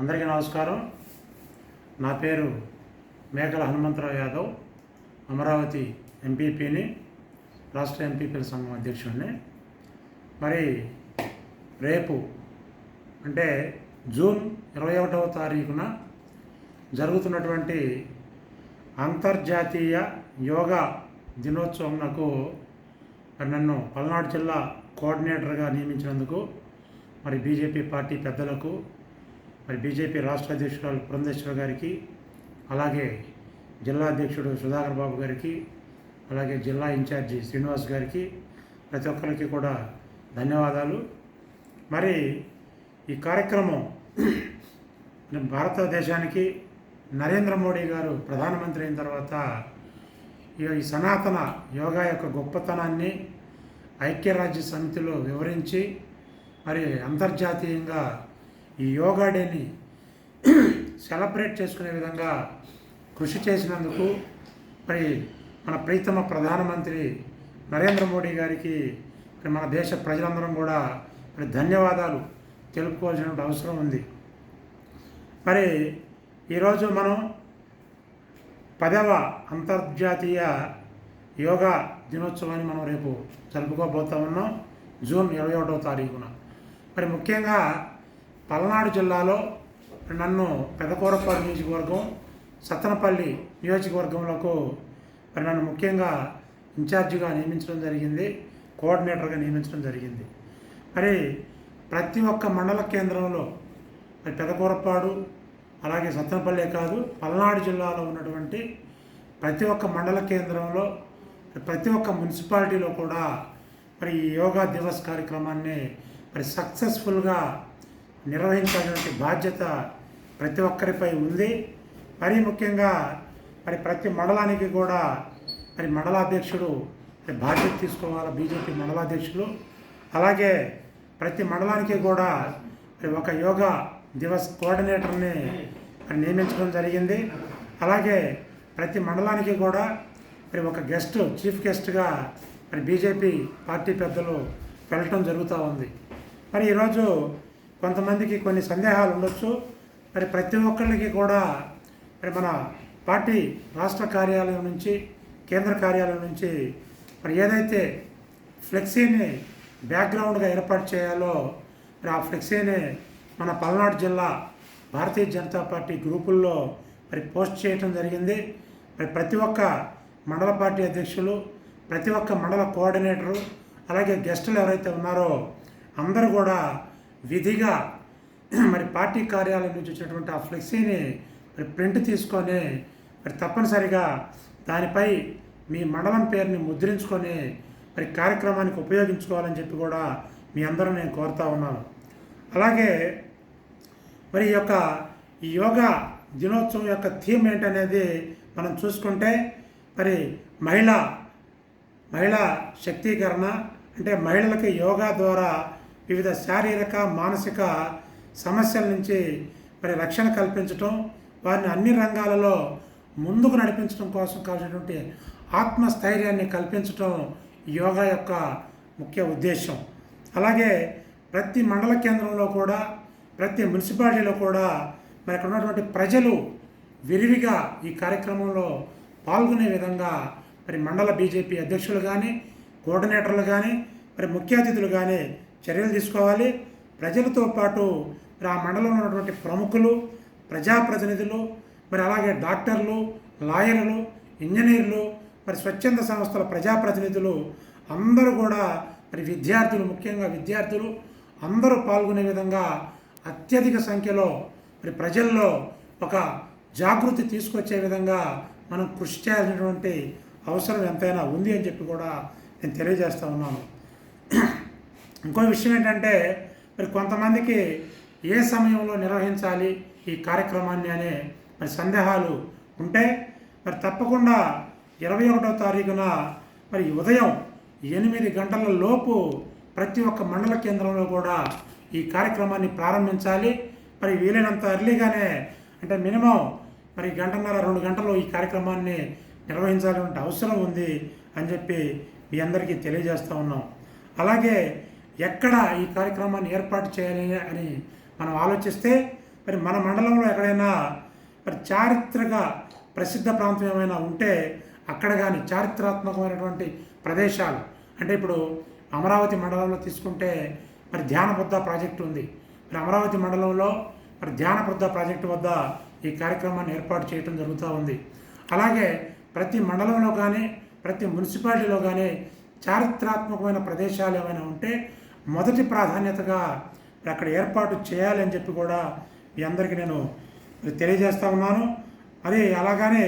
అందరికీ నమస్కారం. నా పేరు మేకల హనుమంతరావు యాదవ్ అమరావతి ఎంపీపీని రాష్ట్ర ఎంపీపీల సంఘం అధ్యక్షుడిని. మరి రేపు అంటే జూన్ ఇరవై ఒకటవ తారీఖున జరుగుతున్నటువంటి అంతర్జాతీయ యోగా దినోత్సవం నాకు నన్ను పల్నాడు జిల్లా కోఆర్డినేటర్గా నియమించినందుకు మరి బీజేపీ పార్టీ పెద్దలకు మరి బీజేపీ రాష్ట్ర అధ్యక్షురాలు పురంధేశ్వర గారికి అలాగే జిల్లా అధ్యక్షుడు సుధాకర్ బాబు గారికి అలాగే జిల్లా ఇన్ఛార్జి శ్రీనివాస్ గారికి ప్రతి ఒక్కరికి కూడా ధన్యవాదాలు. మరి ఈ కార్యక్రమం భారతదేశానికి నరేంద్ర మోడీ గారు ప్రధానమంత్రి అయిన తర్వాత ఈ సనాతన యోగా యొక్క గొప్పతనాన్ని ఐక్యరాజ్య సమితిలో వివరించి మరి అంతర్జాతీయంగా ఈ యోగా డేని సెలబ్రేట్ చేసుకునే విధంగా కృషి చేసినందుకు మరి మన ప్రీతమ ప్రధానమంత్రి నరేంద్ర మోడీ గారికి మరి మన దేశ ప్రజలందరం కూడా మరి ధన్యవాదాలు తెలుపుకోవాల్సిన అవసరం ఉంది. మరి ఈరోజు మనం పదవ అంతర్జాతీయ యోగా దినోత్సవాన్ని మనం రేపు జరుపుకోబోతా ఉన్నాం జూన్ ఇరవై ఒకటవ తారీఖున. మరి ముఖ్యంగా పల్నాడు జిల్లాలో నన్ను పెదకూరపాడు నియోజకవర్గం సత్తనపల్లి నియోజకవర్గంలో మరి నన్ను ముఖ్యంగా ఇన్ఛార్జిగా నియమించడం జరిగింది కోఆర్డినేటర్గా నియమించడం జరిగింది. మరి ప్రతి ఒక్క మండల కేంద్రంలో మరి పెదకూరపాడు అలాగే సత్తనపల్లి కాదు పల్నాడు జిల్లాలో ఉన్నటువంటి ప్రతి ఒక్క మండల కేంద్రంలో ప్రతి ఒక్క మున్సిపాలిటీలో కూడా మరి ఈ యోగా దివస్ కార్యక్రమాన్ని మరి సక్సెస్ఫుల్గా నిర్వహించాల్సిన బాధ్యత ప్రతి ఒక్కరిపై ఉంది. మరీ ముఖ్యంగా మరి ప్రతి మండలానికి కూడా మరి మండలాధ్యక్షుడు మరి బాధ్యత తీసుకోవాలి బీజేపీ మండలాధ్యక్షులు. అలాగే ప్రతి మండలానికి కూడా మరి ఒక యోగా దివస్ కోఆర్డినేటర్ని మరి నియమించడం జరిగింది. అలాగే ప్రతి మండలానికి కూడా మరి ఒక గెస్ట్ చీఫ్ గెస్ట్గా మరి బీజేపీ పార్టీ పెద్దలు వెళ్ళటం జరుగుతూ ఉంది. మరి ఈరోజు కొంతమందికి కొన్ని సందేహాలు ఉండొచ్చు. మరి ప్రతి ఒక్కరికి కూడా మరి మన పార్టీ రాష్ట్ర కార్యాలయం నుంచి కేంద్ర కార్యాలయం నుంచి మరి ఏదైతే ఫ్లెక్సీని బ్యాక్గ్రౌండ్గా ఏర్పాటు చేయాలో మరి ఆ ఫ్లెక్సీని మన పల్నాడు జిల్లా భారతీయ జనతా పార్టీ గ్రూపుల్లో మరి పోస్ట్ చేయటం జరిగింది. మరి ప్రతి ఒక్క మండల పార్టీ అధ్యక్షులు ప్రతి ఒక్క మండల కోఆర్డినేటరు అలాగే గెస్టులు ఎవరైతే ఉన్నారో అందరూ కూడా విధిగా మరి పార్టీ కార్యాలయం నుంచి వచ్చినటువంటి ఆ ఫ్లెక్సీని మరి ప్రింట్ తీసుకొని మరి తప్పనిసరిగా దానిపై మీ మండలం పేరుని ముద్రించుకొని మరి కార్యక్రమానికి ఉపయోగించుకోవాలని చెప్పి కూడా మీ అందరూ నేను కోరుతా ఉన్నాను. అలాగే మరి ఈ యొక్క యోగా దినోత్సవం యొక్క థీమ్ ఏంటనేది మనం చూసుకుంటే మరి మహిళ మహిళా శక్తీకరణ అంటే మహిళలకి యోగా ద్వారా వివిధ శారీరక మానసిక సమస్యల నుంచి మరి రక్షణ కల్పించటం వారిని అన్ని రంగాలలో ముందుకు నడిపించడం కోసం కావాల్సినటువంటి ఆత్మస్థైర్యాన్ని కల్పించటం యోగా యొక్క ముఖ్య ఉద్దేశం. అలాగే ప్రతి మండల కేంద్రంలో కూడా ప్రతి మున్సిపాలిటీలో కూడా మరి అక్కడ ఉన్నటువంటి ప్రజలు విరివిగా ఈ కార్యక్రమంలో పాల్గొనే విధంగా మరి మండల బీజేపీ అధ్యక్షులు కానీ కోఆర్డినేటర్లు కానీ మరి ముఖ్య అతిథులు కానీ చర్యలు తీసుకోవాలి. ప్రజలతో పాటు మరి ఆ మండలంలో ఉన్నటువంటి ప్రముఖులు ప్రజాప్రతినిధులు మరి అలాగే డాక్టర్లు లాయర్లు ఇంజనీర్లు మరి స్వచ్ఛంద సంస్థల ప్రజాప్రతినిధులు అందరూ కూడా మరి విద్యార్థులు ముఖ్యంగా విద్యార్థులు అందరూ పాల్గొనే విధంగా అత్యధిక సంఖ్యలో మరి ప్రజల్లో ఒక జాగృతి తీసుకొచ్చే విధంగా మనం కృషి చేయాల్సినటువంటి అవసరం ఎంతైనా ఉంది అని చెప్పి కూడా నేను తెలియజేస్తా ఉన్నాను. ఇంకో విషయం ఏంటంటే మరి కొంతమందికి ఏ సమయంలో నిర్వహించాలి ఈ కార్యక్రమాన్ని అనే మరి సందేహాలు ఉంటే మరి తప్పకుండా ఇరవై ఒకటో తారీఖున మరి ఉదయం ఎనిమిది గంటల లోపు ప్రతి ఒక్క మండల కేంద్రంలో కూడా ఈ కార్యక్రమాన్ని ప్రారంభించాలి. మరి వీలైనంత ఎర్లీగానే అంటే మినిమం మరి గంటన్నర రెండు గంటలు ఈ కార్యక్రమాన్ని నిర్వహించాలంటే అవసరం ఉంది అని చెప్పి మీ అందరికీ తెలియజేస్తూ ఉన్నాం. అలాగే ఎక్కడ ఈ కార్యక్రమాన్ని ఏర్పాటు చేయాలి అని మనం ఆలోచిస్తే మరి మన మండలంలో ఎక్కడైనా మరి చారిత్రక ప్రసిద్ధ ప్రాంతం ఏమైనా ఉంటే అక్కడ కానీ చారిత్రాత్మకమైనటువంటి ప్రదేశాలు అంటే ఇప్పుడు అమరావతి మండలంలో తీసుకుంటే మరి ధ్యానబుద్ధ ప్రాజెక్టు ఉంది. మరి అమరావతి మండలంలో మరి ధ్యానబుద్ధ ప్రాజెక్టు వద్ద ఈ కార్యక్రమాన్ని ఏర్పాటు చేయడం జరుగుతూ ఉంది. అలాగే ప్రతి మండలంలో కానీ ప్రతి మున్సిపాలిటీలో కానీ చారిత్రాత్మకమైన ప్రదేశాలు ఏమైనా ఉంటే మొదటి ప్రాధాన్యతగా అక్కడ ఏర్పాటు చేయాలని చెప్పి కూడా మీ అందరికీ నేను తెలియజేస్తా ఉన్నాను. అది అలాగానే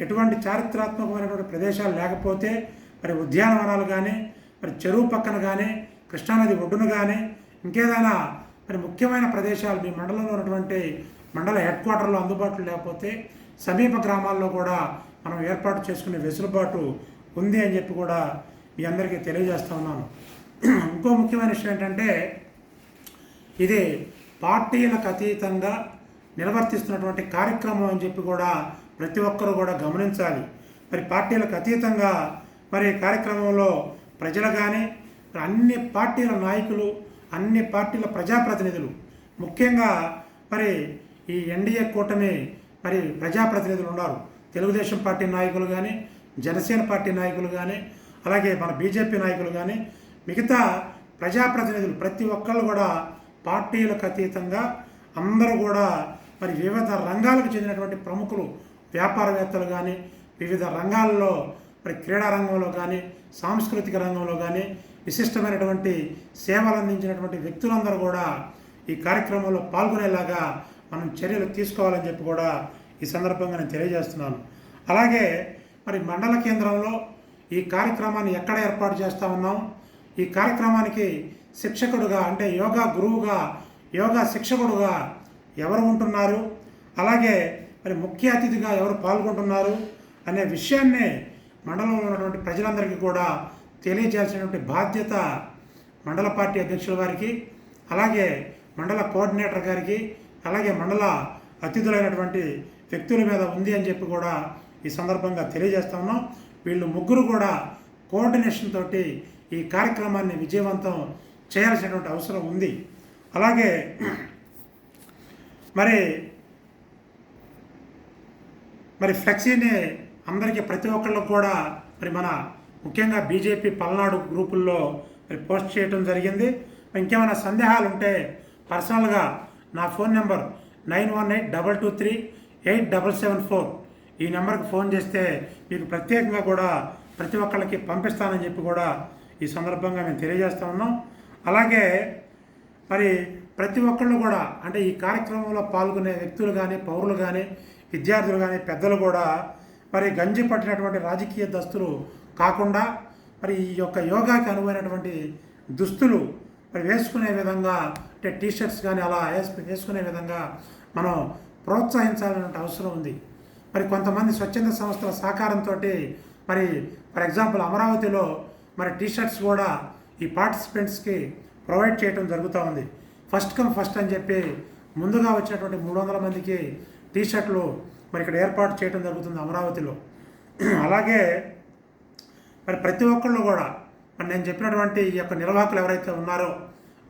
ఎటువంటి చారిత్రాత్మకమైనటువంటి ప్రదేశాలు లేకపోతే మరి ఉద్యానవనాలు కానీ మరి చెరువు పక్కన కానీ కృష్ణానది ఒడ్డున కానీ ఇంకేదైనా మరి ముఖ్యమైన ప్రదేశాలు మీ మండలంలో ఉన్నటువంటి మండల హెడ్ క్వార్టర్లో అందుబాటులో లేకపోతే సమీప గ్రామాల్లో కూడా మనం ఏర్పాటు చేసుకునే వెసులుబాటు ఉంది అని చెప్పి కూడా మీ అందరికీ తెలియజేస్తా ఉన్నాను. ఇంకో ముఖ్యమైన విషయం ఏంటంటే ఇది పార్టీలకు అతీతంగా నిర్వర్తిస్తున్నటువంటి కార్యక్రమం అని చెప్పి కూడా ప్రతి ఒక్కరూ కూడా గమనించాలి. మరి పార్టీలకు అతీతంగా మరి కార్యక్రమంలో ప్రజలు కానీ అన్ని పార్టీల నాయకులు అన్ని పార్టీల ప్రజాప్రతినిధులు ముఖ్యంగా మరి ఈ ఎన్డీఏ కూటమి మరి ప్రజాప్రతినిధులు ఉన్నారు. తెలుగుదేశం పార్టీ నాయకులు కానీ జనసేన పార్టీ నాయకులు కానీ అలాగే మన బీజేపీ నాయకులు కానీ మిగతా ప్రజాప్రతినిధులు ప్రతి ఒక్కళ్ళు కూడా పార్టీలకు అతీతంగా అందరూ కూడా మరి వివిధ రంగాలకు చెందినటువంటి ప్రముఖులు వ్యాపారవేత్తలు కానీ వివిధ రంగాల్లో మరి క్రీడా రంగంలో కానీ సాంస్కృతిక రంగంలో కానీ విశిష్టమైనటువంటి సేవలు అందించినటువంటి వ్యక్తులందరూ కూడా ఈ కార్యక్రమంలో పాల్గొనేలాగా మనం చర్యలు తీసుకోవాలని చెప్పి కూడా ఈ సందర్భంగా నేను తెలియజేస్తున్నాను. అలాగే మరి మండల కేంద్రంలో ఈ కార్యక్రమాన్ని ఎక్కడ ఏర్పాటు చేస్తా ఉన్నాం? ఈ కార్యక్రమానికి శిక్షకుడుగా అంటే యోగా గురువుగా యోగా శిక్షకుడుగా ఎవరు ఉంటున్నారు? అలాగే మరి ముఖ్య అతిథిగా ఎవరు పాల్గొంటున్నారు? అనే విషయాన్ని మండలంలో ఉన్నటువంటి ప్రజలందరికీ కూడా తెలియజేయాల్సినటువంటి బాధ్యత మండల పార్టీ అధ్యక్షుల వారికి అలాగే మండల కోఆర్డినేటర్ గారికి అలాగే మండల అతిథులైనటువంటి వ్యక్తుల మీద ఉంది అని చెప్పి కూడా ఈ సందర్భంగా తెలియజేస్తా ఉన్నాం. వీళ్ళు ముగ్గురు కూడా కోఆర్డినేషన్ తోటి ఈ కార్యక్రమాన్ని విజయవంతం చేయాల్సినటువంటి అవసరం ఉంది. అలాగే మరి మరి ఫ్లెక్సీని అందరికీ ప్రతి ఒక్కళ్ళకు కూడా మరి మన ముఖ్యంగా బీజేపీ పల్నాడు గ్రూపుల్లో మరి పోస్ట్ చేయడం జరిగింది. ఇంకేమైనా సందేహాలు ఉంటే పర్సనల్గా నా phone number nine one eight double two three eight double seven four. ఈ నెంబర్కి ఫోన్ చేస్తే మీకు ప్రత్యేకంగా కూడా ప్రతి ఒక్కళ్ళకి పంపిస్తానని చెప్పి కూడా ఈ సందర్భంగా మేము తెలియజేస్తా ఉన్నాం. అలాగే మరి ప్రతి ఒక్కళ్ళు కూడా అంటే ఈ కార్యక్రమంలో పాల్గొనే వ్యక్తులు కానీ పౌరులు కానీ విద్యార్థులు కానీ పెద్దలు కూడా మరి గంజి పట్టినటువంటి రాజకీయ దస్తులు కాకుండా మరి ఈ యొక్క యోగాకి అనువైనటువంటి దుస్తులు మరి వేసుకునే విధంగా అంటే టీషర్ట్స్ కానీ అలా వేసుకునే విధంగా మనం ప్రోత్సహించాలనే అవసరం ఉంది. మరి కొంతమంది స్వచ్ఛంద సంస్థల సహకారంతో మరి ఫర్ ఎగ్జాంపుల్ అమరావతిలో మరి టీషర్ట్స్ కూడా ఈ పార్టిసిపెంట్స్కి ప్రొవైడ్ చేయడం జరుగుతూ ఉంది. ఫస్ట్ కమ్ ఫస్ట్ అని చెప్పి ముందుగా వచ్చినటువంటి మూడు వందల మందికి టీషర్ట్లు మరి ఇక్కడ ఏర్పాటు చేయడం జరుగుతుంది అమరావతిలో. అలాగే మరి ప్రతి ఒక్కళ్ళు కూడా మరి నేను చెప్పినటువంటి ఈ యొక్క నిర్వాహకులు ఎవరైతే ఉన్నారో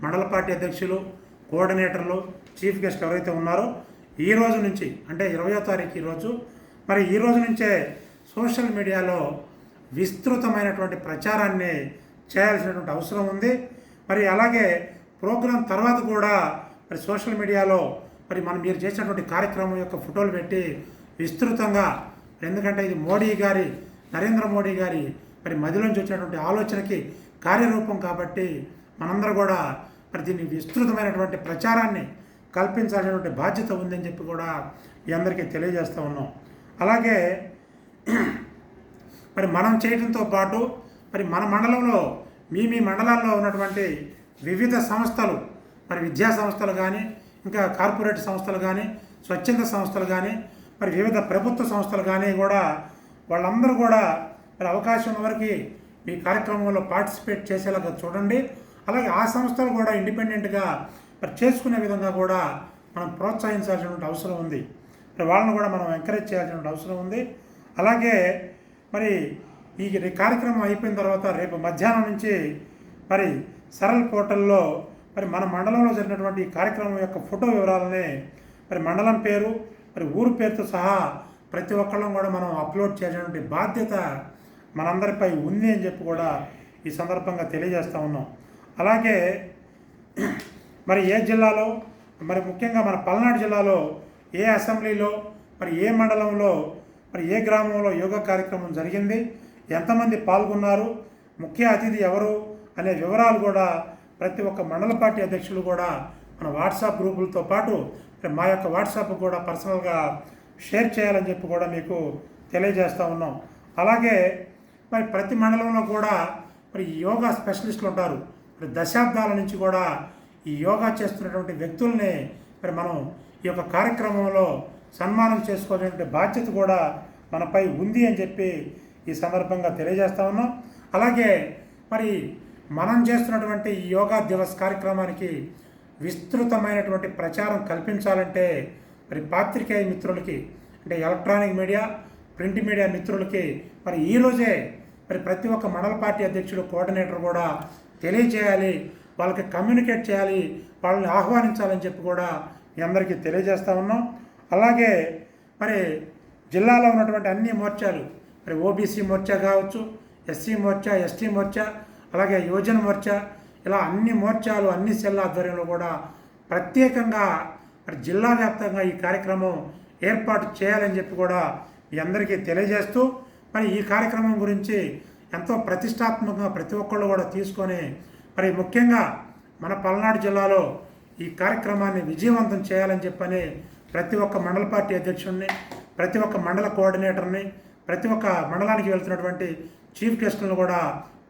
మండల పార్టీ అధ్యక్షులు కోఆర్డినేటర్లు చీఫ్ గెస్ట్ ఎవరైతే ఉన్నారో ఈ రోజు నుంచి అంటే ఇరవయో తారీఖు ఈరోజు మరి ఈ రోజు నుంచే సోషల్ మీడియాలో విస్తృతమైనటువంటి ప్రచారాన్ని చేయాల్సినటువంటి అవసరం ఉంది. మరి అలాగే ప్రోగ్రాం తర్వాత కూడా మరి సోషల్ మీడియాలో మరి మనం మీరు చేసినటువంటి కార్యక్రమం యొక్క ఫోటోలు పెట్టి విస్తృతంగా ఎందుకంటే ఇది మోడీ గారి నరేంద్ర మోడీ గారి మరి మదిలోంచి వచ్చినటువంటి ఆలోచనకి కార్యరూపం కాబట్టి మనందరూ కూడా మరి దీన్ని విస్తృతమైనటువంటి ప్రచారాన్ని కల్పించాల్సినటువంటి బాధ్యత ఉందని చెప్పి కూడా మీ అందరికీ తెలియజేస్తూ ఉన్నాం. అలాగే మరి మనం చేయడంతో పాటు మరి మన మండలంలో మీ మీ మండలాల్లో ఉన్నటువంటి వివిధ సంస్థలు మరి విద్యా సంస్థలు కానీ ఇంకా కార్పొరేట్ సంస్థలు కానీ స్వచ్ఛంద సంస్థలు కానీ మరి వివిధ ప్రభుత్వ సంస్థలు కానీ కూడా వాళ్ళందరూ కూడా మరి అవకాశం ఉన్న వరకు మీ కార్యక్రమంలో పార్టిసిపేట్ చేసేలాగా చూడండి. అలాగే ఆ సంస్థలు కూడా ఇండిపెండెంట్గా మరి చేసుకునే విధంగా కూడా మనం ప్రోత్సహించాల్సినటువంటి అవసరం ఉంది. మరి వాళ్ళని కూడా మనం ఎంకరేజ్ చేయాల్సినటువంటి అవసరం ఉంది. అలాగే మరి ఈ కార్యక్రమం అయిపోయిన తర్వాత రేపు మధ్యాహ్నం నుంచి మరి సరళ పోర్టల్లో మరి మన మండలంలో జరిగినటువంటి ఈ కార్యక్రమం యొక్క ఫోటో వివరాలని మరి మండలం పేరు మరి ఊరు పేరుతో సహా ప్రతి ఒక్కళ్ళం కూడా మనం అప్లోడ్ చేయాల్సినటువంటి బాధ్యత మనందరిపై ఉంది అని చెప్పి కూడా ఈ సందర్భంగా తెలియజేస్తూ ఉన్నాం. అలాగే మరి ఏ జిల్లాలో మరి ముఖ్యంగా మన పల్నాడు జిల్లాలో ఏ అసెంబ్లీలో మరి ఏ మండలంలో మరి ఏ గ్రామంలో యోగా కార్యక్రమం జరిగింది? ఎంతమంది పాల్గొన్నారు? ముఖ్య అతిథి ఎవరు? అనే వివరాలు కూడా ప్రతి ఒక్క మండల పార్టీ అధ్యక్షులు కూడా మన వాట్సాప్ గ్రూపులతో పాటు మా యొక్క వాట్సాప్ కూడా పర్సనల్గా షేర్ చేయాలని చెప్పి కూడా మీకు తెలియజేస్తూ ఉన్నాం. అలాగే మరి ప్రతి మండలంలో కూడా మరి యోగా స్పెషలిస్టులు ఉంటారు. మరి దశాబ్దాల నుంచి కూడా ఈ యోగా చేస్తున్నటువంటి వ్యక్తుల్ని మరి మనం ఈ యొక్క కార్యక్రమంలో సన్మానం చేసుకోవాలంటే బాధ్యత కూడా మనపై ఉంది అని చెప్పి ఈ సందర్భంగా తెలియజేస్తా ఉన్నాం. అలాగే మరి మనం చేస్తున్నటువంటి ఈ యోగా దివస్ కార్యక్రమానికి విస్తృతమైనటువంటి ప్రచారం కల్పించాలంటే మరి పాత్రికేయ మిత్రులకి అంటే ఎలక్ట్రానిక్ మీడియా ప్రింట్ మీడియా మిత్రులకి మరి ఈరోజే మరి ప్రతి ఒక్క మండల పార్టీ అధ్యక్షుడు కోఆర్డినేటర్ కూడా తెలియజేయాలి వాళ్ళకి కమ్యూనికేట్ చేయాలి వాళ్ళని ఆహ్వానించాలని చెప్పి కూడా మీ అందరికీ తెలియజేస్తా ఉన్నాం. అలాగే మరి జిల్లాలో ఉన్నటువంటి అన్ని మోర్చాలు మరి ఓబీసీ మోర్చా కావచ్చు ఎస్సీ మోర్చా ఎస్టీ మోర్చా అలాగే యువజన మోర్చా ఇలా అన్ని మోర్చాలు అన్ని సెల్ ఆధ్వర్యంలో కూడా ప్రత్యేకంగా మరి జిల్లా వ్యాప్తంగా ఈ కార్యక్రమం ఏర్పాటు చేయాలని చెప్పి కూడా మీ అందరికీ తెలియజేస్తూ మరి ఈ కార్యక్రమం గురించి ఎంతో ప్రతిష్టాత్మకంగా ప్రతి ఒక్కళ్ళు కూడా తీసుకొని మరి ముఖ్యంగా మన పల్నాడు జిల్లాలో ఈ కార్యక్రమాన్ని విజయవంతం చేయాలని చెప్పని ప్రతి ఒక్క మండల పార్టీ అధ్యక్షుడిని ప్రతి ఒక్క మండల కోఆర్డినేటర్ని ప్రతి ఒక్క మండలానికి వెళ్తున్నటువంటి చీఫ్ గెస్టులను కూడా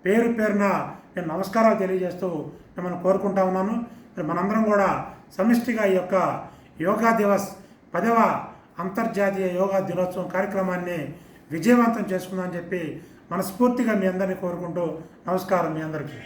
పేరు పేరున నేను నమస్కారాలు తెలియజేస్తూ మిమ్మల్ని కోరుకుంటా ఉన్నాను. మరి మనందరం కూడా సమిష్టిగా ఈ యొక్క యోగా దివస్ పదవ అంతర్జాతీయ యోగా దినోత్సవం కార్యక్రమాన్ని విజయవంతం చేసుకుందామని చెప్పి మనస్ఫూర్తిగా మీ అందరినీ కోరుకుంటూ నమస్కారం మీ అందరికీ.